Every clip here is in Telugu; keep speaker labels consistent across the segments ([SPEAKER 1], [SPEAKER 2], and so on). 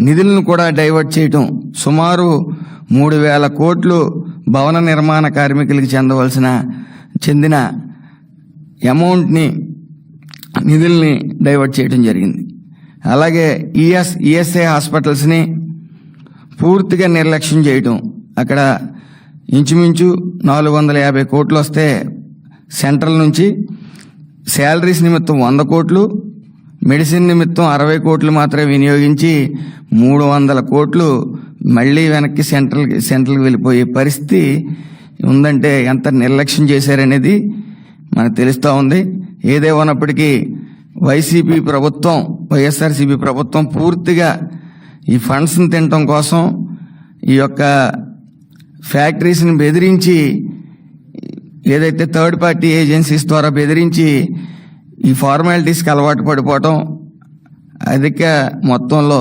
[SPEAKER 1] నిధులను కూడా డైవర్ట్ చేయటం. సుమారు మూడు వేల కోట్లు భవన నిర్మాణ కార్మికులకు చెందవలసిన చెందిన అమౌంట్ని నిధుల్ని డైవర్ట్ చేయడం జరిగింది. అలాగే ఈఎస్ ఈఎస్ఐ హాస్పిటల్స్ని పూర్తిగా నిర్లక్ష్యం చేయటం. అక్కడ ఇంచుమించు నాలుగు వందల యాభై కోట్లు వస్తే సెంట్రల్ నుంచి శాలరీస్ నిమిత్తం వంద కోట్లు మెడిసిన్ నిమిత్తం అరవై కోట్లు మాత్రమే వినియోగించి మూడు వందల కోట్లు మళ్ళీ వెనక్కి సెంట్రల్ సెంట్రల్కి వెళ్ళిపోయే పరిస్థితి ఉందంటే ఎంత నిర్లక్ష్యం చేశారనేది మనకు తెలుస్తూ ఉంది. ఏదేమన్నప్పటికీ వైసీపీ ప్రభుత్వం వైఎస్ఆర్సీపీ ప్రభుత్వం పూర్తిగా ఈ ఫండ్స్ని తినటం కోసం ఈ యొక్క ఫ్యాక్టరీస్ని బెదిరించి ఏదైతే థర్డ్ పార్టీ ఏజెన్సీస్ ద్వారా బెదిరించి ఈ ఫార్మాలిటీస్కి అలవాటు పడిపోవటం అధిక మొత్తంలో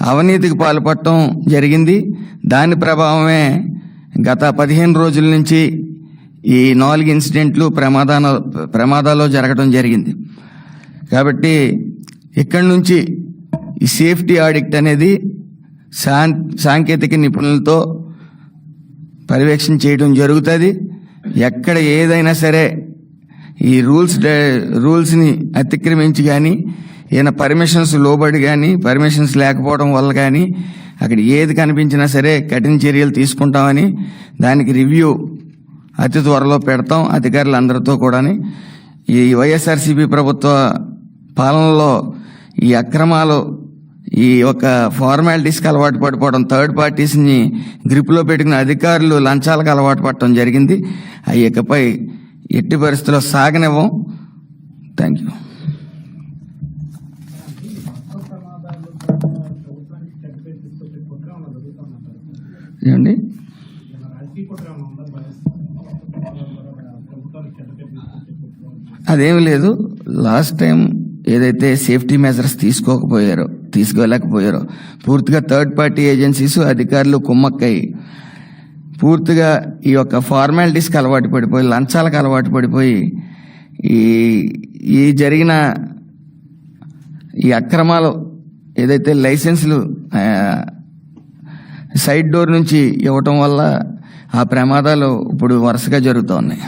[SPEAKER 1] అవినీతికి పాల్పడటం జరిగింది. దాని ప్రభావమే గత పదిహేను రోజుల నుంచి ఈ నాలుగు ఇన్సిడెంట్లు ప్రమాదాల ప్రమాదాలు జరగడం జరిగింది. కాబట్టి ఇక్కడి నుంచి ఈ సేఫ్టీ ఆడిక్ట్ అనేది సాం సాంకేతిక నిపుణులతో పర్యవేక్షణ చేయడం జరుగుతుంది. ఎక్కడ ఏదైనా సరే ఈ రూల్స్ రూల్స్ని అతిక్రమించి కానీ ఈయన పర్మిషన్స్ లోబడి కానీ పర్మిషన్స్ లేకపోవడం వల్ల కానీ అక్కడ ఏది కనిపించినా సరే కఠిన చర్యలు తీసుకుంటామని దానికి రివ్యూ అతి త్వరలో పెడతాం అధికారులందరితో కూడా ఈ వైఎస్ఆర్సీపీ ప్రభుత్వ పాలనలో ఈ అక్రమాలు ఈ యొక్క ఫార్మాలిటీస్కి అలవాటు పడిపోవడం థర్డ్ పార్టీస్ని గ్రిప్లో పెట్టుకున్న అధికారులు లంచాలకు అలవాటు పడటం జరిగింది. ఆ ఇకపై ఎట్టి పరిస్థితుల్లో సాగనివ్వం. థ్యాంక్ యూ ఏమండి? అదేమి లేదు. లాస్ట్ టైం ఏదైతే సేఫ్టీ మెజర్స్ తీసుకోకపోయారో తీసుకోలేకపోయారో పూర్తిగా థర్డ్ పార్టీ ఏజెన్సీస్ అధికారులు కుమ్మక్కయ్యి పూర్తిగా ఈ యొక్క ఫార్మాలిటీస్కి అలవాటు పడిపోయి లంచాలకు అలవాటు పడిపోయి ఈ ఈ జరిగిన ఈ అక్రమాలు ఏదైతే లైసెన్సులు సైడ్ డోర్ నుంచి ఇవ్వటం వల్ల ఆ ప్రమాదాలు ఇప్పుడు వరుసగా జరుగుతూ ఉన్నాయి.